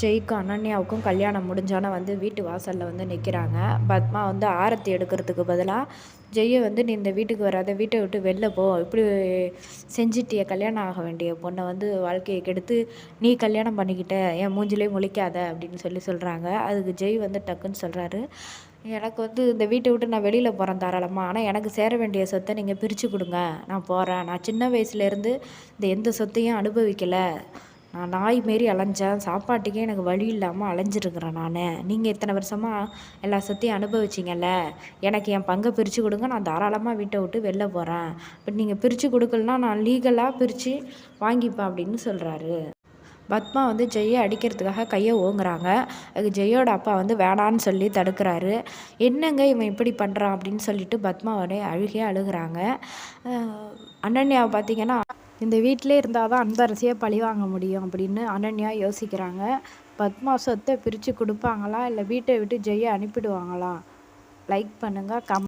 ஜெய்க்கும் அனன்யாவுக்கும் கல்யாணம் முடிஞ்சோன்னே வந்து வீட்டு வாசலில் வந்து நிற்கிறாங்க பத்மா வந்து ஆரத்தி எடுக்கிறதுக்கு பதிலாக ஜெய்யை வந்து நீ இந்த வீட்டுக்கு வராத வீட்டை விட்டு வெளில போ. இப்படி செஞ்சிட்டிய கல்யாணம் ஆக வேண்டிய பொண்ணை வந்து வாழ்க்கையை கெடுத்து நீ கல்யாணம் பண்ணிக்கிட்ட. என் மூஞ்சிலே முழிக்காத அப்படின்னு சொல்லி சொல்கிறாங்க அதுக்கு ஜெய் வந்து டக்குன்னு சொல்கிறாரு எனக்கு வந்து இந்த வீட்டை விட்டு நான் வெளியில் போகிறேன் தாராளமாக ஆனால் எனக்கு சேர வேண்டிய சொத்தை நீங்கள் பிரித்து கொடுங்க. நான் போகிறேன் நான் சின்ன வயசுலேருந்து இந்த எந்த சொத்தையும் அனுபவிக்கலை. நான் நாய் மாரி அலைஞ்சேன். சாப்பாட்டுக்கே எனக்கு வழி இல்லாமல் அலைஞ்சிருக்கிறேன் நான். நீங்கள் இத்தனை வருஷமாக எல்லா சுற்றியும் அனுபவிச்சிங்கல்ல? எனக்கு என் பங்கை பிரித்து கொடுங்க. நான் தாராளமாக வீட்டை விட்டு வெளில போகிறேன் பட் நீங்கள் பிரித்து கொடுக்கலனா நான் லீகலாக பிரித்து வாங்கிப்பேன் அப்படின்னு சொல்கிறாரு பத்மா வந்து ஜெய்யை அடிக்கிறதுக்காக கையை ஓங்குறாங்க. அது ஜெய்யோட அப்பா வந்து வேணான்னு சொல்லி தடுக்கிறாரு. என்னங்க இவன் இப்படி பண்ணுறான் அப்படின்னு சொல்லிட்டு பத்மாவோடைய அழுகே அழுகுறாங்க. அனன்யாவை பார்த்தீங்கன்னா இந்த வீட்டிலே இருந்தால் தான் அன்பரசியாக பழி வாங்க முடியும் அப்படின்னு அனன்யா யோசிக்கிறாங்க. பத்மா சொத்தை பிரித்து கொடுப்பாங்களா? இல்லை வீட்டை விட்டு ஜெய்யை அனுப்பிடுவாங்களா? லைக் பண்ணுங்கள் கம்